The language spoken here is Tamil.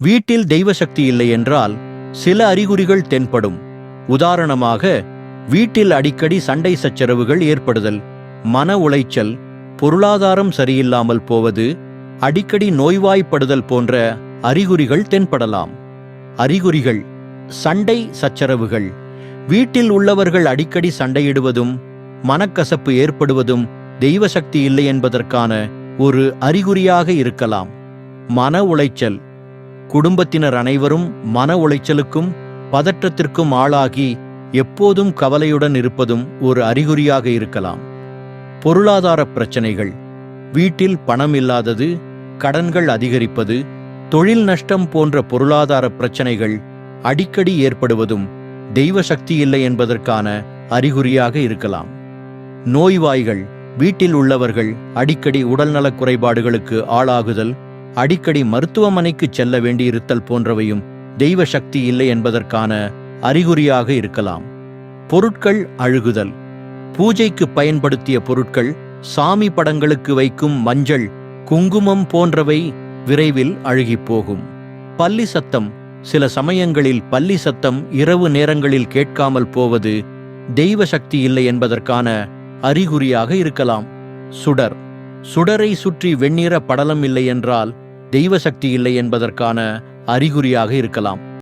வீட்டில் தெய்வ சக்தி இல்லை என்றால் சில அறிகுறிகள் தென்படும். உதாரணமாக வீட்டில் அடிக்கடி சண்டை சச்சரவுகள் ஏற்படுதல் மன உளைச்சல் பொருளாதாரம் சரியில்லாமல் போவது அடிக்கடி நோய்வாய்ப்படுதல் போன்ற அறிகுறிகள் தென்படலாம். அறிகுறிகள் சண்டை சச்சரவுகள். வீட்டில் உள்ளவர்கள் அடிக்கடி சண்டையிடுவதும் மனக்கசப்பு ஏற்படுவதும் தெய்வ சக்தி இல்லை என்பதற்கான ஒரு அறிகுறியாக இருக்கலாம். மன உளைச்சல் குடும்பத்தினர் அனைவரும் மன உளைச்சலுக்கும் பதற்றத்திற்கும் ஆளாகி எப்போதும் கவலையுடன் இருப்பதும் ஒரு அறிகுறியாக இருக்கலாம். பொருளாதார பிரச்சனைகள். வீட்டில் பணம் இல்லாதது கடன்கள் அதிகரிப்பது தொழில் நஷ்டம் போன்ற பொருளாதார பிரச்சனைகள் அடிக்கடி ஏற்படுவதும் தெய்வ சக்தி இல்லை என்பதற்கான அறிகுறியாக இருக்கலாம். நோய்வாய்கள். வீட்டில் உள்ளவர்கள் அடிக்கடி உடல்நலக் குறைபாடுகளுக்கு ஆளாகுதல் அடிக்கடி மருத்துவமனைக்கு செல்ல வேண்டியிருத்தல் போன்றவையும் தெய்வ சக்தி இல்லை என்பதற்கான அறிகுறியாக இருக்கலாம். பொருட்கள் அழுகுதல். பூஜைக்கு பயன்படுத்திய பொருட்கள் சாமி படங்களுக்கு வைக்கும் மஞ்சள் குங்குமம் போன்றவை விரைவில் அழுகிப் போகும் சத்தம். சில சமயங்களில் பள்ளி சத்தம் இரவு நேரங்களில் கேட்காமல் போவது தெய்வ சக்தி இல்லை என்பதற்கான அறிகுறியாக இருக்கலாம். சுடர். சுடரை சுற்றி வெண்ணிற படலம் இல்லை என்றால் தெய்வ சக்தி இல்லை என்பதற்கான அறிகுறியாக இருக்கலாம்.